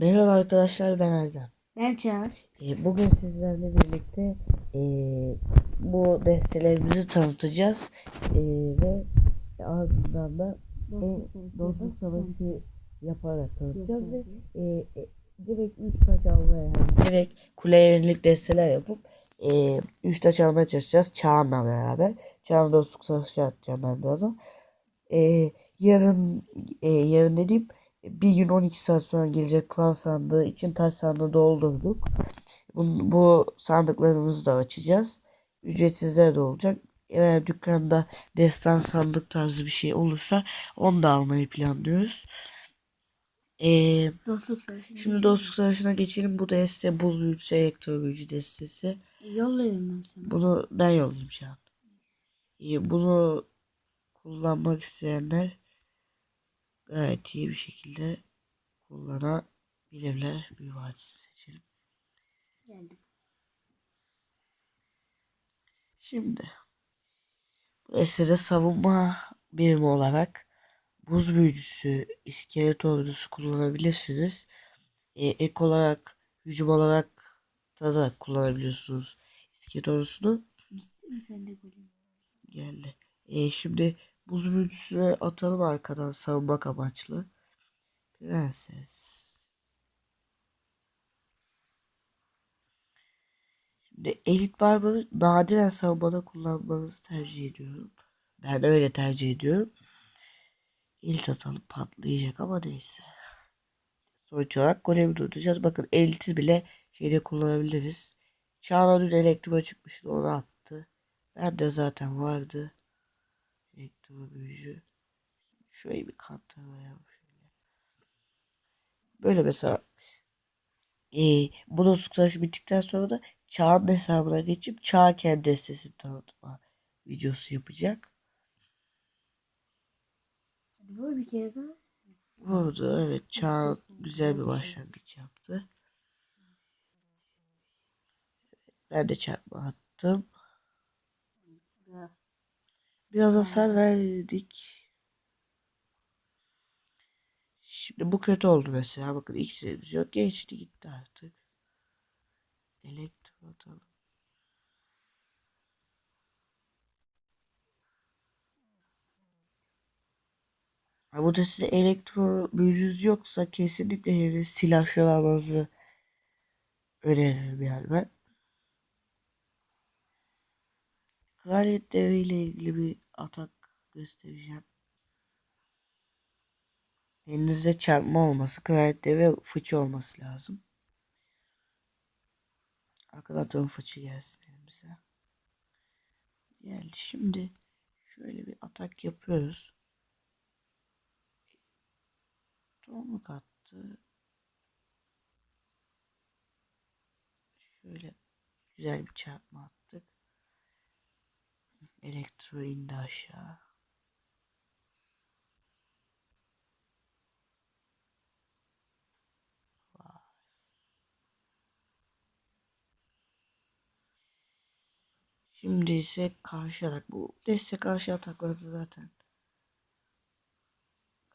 Merhaba arkadaşlar ben Erdem. Ben Çağır. Ee, Bugün sizlerle birlikte ee, bu destelerimizi tanıtacağız Ee, ve ardından da e, dostluk savaşı yaparak tanıtacağız ve ee, e, direkt 3 taç almaya yani direkt kuleye yönelik desteler yapıp 3 taç almaya çalışacağız Çağan'la beraber. Çağan'la dostluk savaşı atacağım ben birazdan. Ee, yarın ee, yarın dediğim bir gün 12 saat sonra gelecek klan sandığı için taş sandığı doldurduk. Bu, bu sandıklarımızı da açacağız. Ücretsizler de olacak. Eğer dükkanda destan sandık tarzı bir şey olursa onu da almayı planlıyoruz. Ee, Dostluk şimdi dostluk savaşına geçelim. Bu deste buz büyücüsü elektro büyücü destesi. Yollayayım ben sana. Bunu ben yollayayım şu an. Ee, bunu kullanmak isteyenler gayet iyi bir şekilde kullanabilirler. Bir vadisi seçelim. Geldim. Şimdi bu eserde savunma birimi olarak buz büyücüsü, iskelet ordusu kullanabilirsiniz. Ee, ek olarak hücum olarak da, da kullanabiliyorsunuz iskelet ordusunu. Geldi. Ee, şimdi buz büyücüsüne atalım arkadan savunmak amaçlı. Prenses. Şimdi elit barbarı nadiren savunmada kullanmanızı tercih ediyorum. Ben öyle tercih ediyorum. Elit atalım patlayacak ama neyse. Sonuç olarak golemi tutacağız. Bakın eliti bile şeyde kullanabiliriz. Çağla dün elektro çıkmıştı onu attı. Ben de zaten vardı. Elektro büyücü. Şöyle bir katlayalım şöyle. Böyle mesela e, bu dostluk savaşı bittikten sonra da Çağ'ın hesabına geçip Çağ kendi destesini tanıtma videosu yapacak. Vur bir kere daha. Vurdu evet Çağ güzel bir başlangıç yaptı. Ben de çarpma attım. Biraz. Biraz hasar verdik. Şimdi bu kötü oldu mesela. Bakın X'imiz yok. Geçti gitti artık. Elektro atalım. Ha, burada size elektro büyücünüz yoksa kesinlikle silahşör almanızı öneririm yani ben. Kraliyet devriyle ilgili bir atak göstereceğim. Elinizde çarpma olması, kraliyet devri fıçı olması lazım. Arkadan fıçı gelsin elimize. Geldi. Şimdi şöyle bir atak yapıyoruz. Tomruk attı. Şöyle güzel bir çarpma attık. Elektro indi aşağı. Şimdi ise karşı atak. Bu deste karşı atakları zaten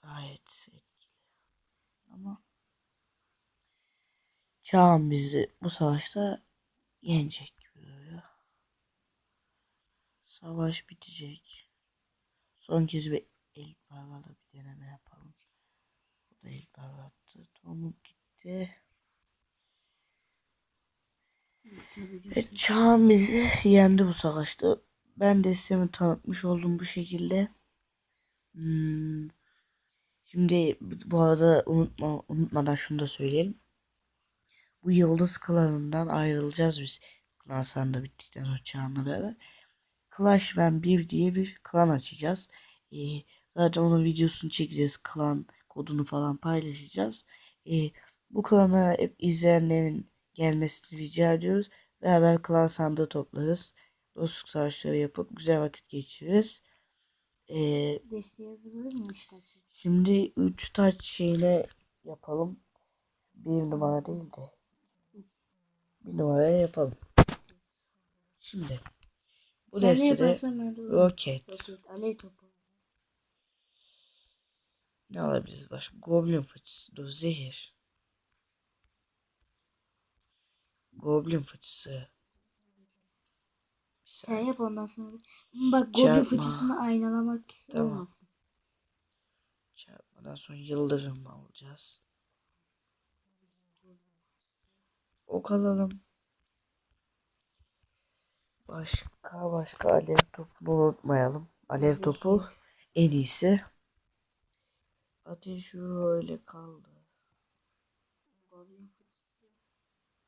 gayet etkili. Ama Çağan bizi bu savaşta yenecek. Savaş bitecek. Son kez bir el barbarla bir deneme yapalım. Bu da el barbar attı. Tomuk gitti. Evet, Çağan bizi yendi bu savaşta. Ben de sistemi tanıtmış oldum bu şekilde. Hmm. Şimdi bu arada unutma, unutmadan şunu da söyleyelim. Bu yıldız klanından ayrılacağız biz. Klan sandığı bittikten sonra Çağan'la beraber. Clash Van 1 diye bir klan açacağız. Ee, zaten onun videosunu çekeceğiz. Klan kodunu falan paylaşacağız. Ee, bu klana hep izleyenlerin gelmesini rica ediyoruz. Beraber klan sandığı toplarız. Dostluk savaşları yapıp güzel vakit geçiririz. Ee, Desteği şimdi 3 taç şeyle yapalım. Bir numara değil de. Bir numaraya yapalım. Şimdi. Bu destede roket. Ne alabiliriz başka? Goblin fıçısı. Zehir. Goblin fıçısı. Sen yap ondan sonra. Bak Goblin Çarpma. fıçısını aynalamak Tamam. olmasın. Çarpmadan sonra yıldırım alacağız. Ok alalım. Başka başka alev topunu unutmayalım. Alev topu en iyisi. Ateş öyle kaldı.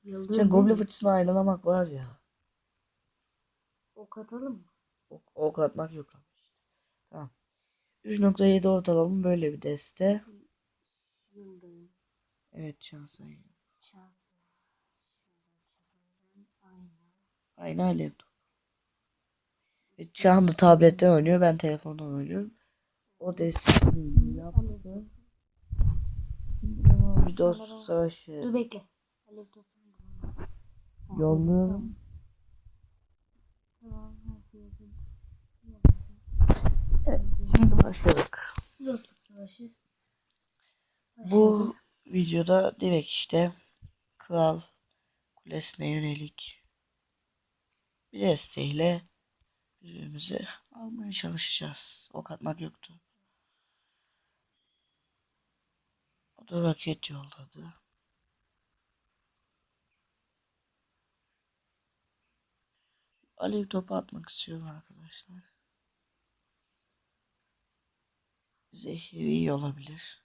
Yıldırım Sen goblin mi? fıçısını aylanamak var ya. Ok atalım mı? Ok, ok atmak yok işte. Tamam. 3.7 ortalama böyle bir deste. Yıldırım. Evet şans. Çarpı. Aynen. Aynı alev topu. Ve şu anda tabletten oynuyor. Ben telefondan oynuyorum. O destesini yaptı. Bir dost savaşı. Dur bekle. Yolluyorum. Evet, şimdi başladık. Bu videoda direkt işte Kral Kulesi'ne yönelik bir desteğiyle birbirimizi almaya çalışacağız. Ok atmak yoktu. O da raket yolladı. Alev topu atmak istiyorum arkadaşlar. Zehir iyi olabilir.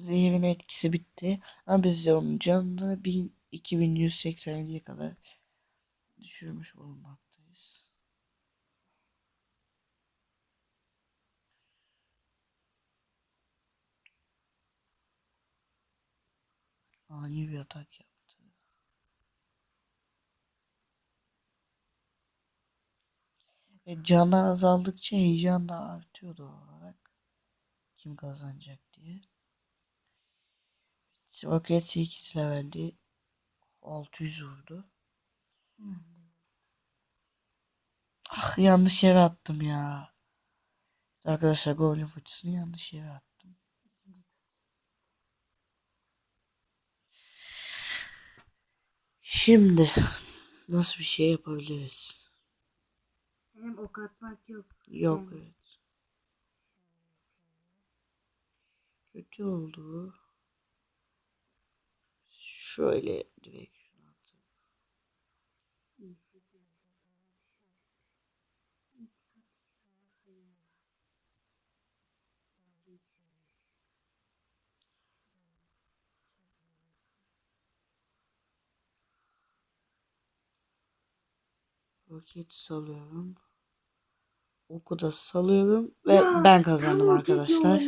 Zehirin etkisi bitti. Ama biz onun canını 1000 2187'ye kadar düşürmüş bulunmaktayız. Ani bir atak yaptı. Ve canı azaldıkça heyecan da artıyor doğal olarak. Kim kazanacak diye. Rocket 8 levelde 600 vurdu. Ah yanlış yere attım ya. Arkadaşlar Goblin fıçısını yanlış yere attım. Şimdi nasıl bir şey yapabiliriz? Hem ok atmak yok. Yok evet. Kötü oldu. Şöyle direkt şunu atıp. Roket salıyorum. Oku da salıyorum ve Ya, ben kazandım arkadaşlar.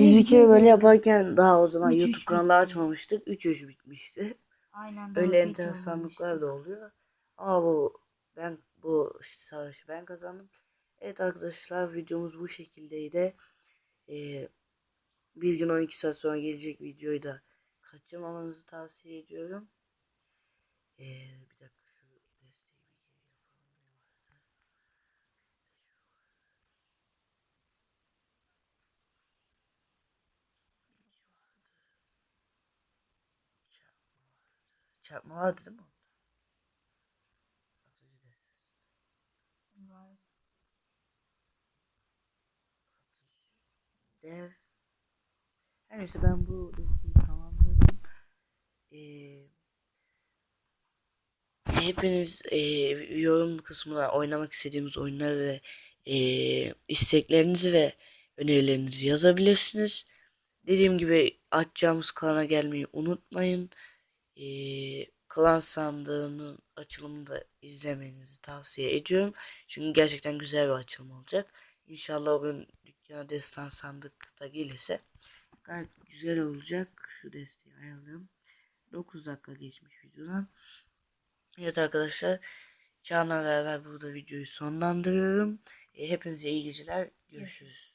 Biz bir kere böyle yaparken daha o zaman Üç üç YouTube kanalı bitti. açmamıştık. 3-3 bitmişti. Aynen. Öyle roket enteresanlıklar da oluyor. Ama bu ben bu savaşı ben kazandım. Evet arkadaşlar videomuz bu şekildeydi. Ee, bir gün 12 saat sonra gelecek videoyu da kaçırmamanızı tavsiye ediyorum. Ee, bir dakika şu desteği bir geri yapalım. Çarpma vardı değil mi? Atıcı destesi. Dev. Her neyse ben bu desteği tamamladım. Ee, hepiniz e, yorum kısmına oynamak istediğimiz oyunları ve e, isteklerinizi ve önerilerinizi yazabilirsiniz. Dediğim gibi açacağımız klana gelmeyi unutmayın. E, klan sandığının açılımını da izlemenizi tavsiye ediyorum. Çünkü gerçekten güzel bir açılım olacak. İnşallah o gün dükkana destan sandık da gelirse gayet güzel olacak. Şu desteği ayarlayalım. 9 dakika geçmiş videodan. Evet arkadaşlar. Çağla beraber burada videoyu sonlandırıyorum. E, hepinize iyi geceler. Görüşürüz.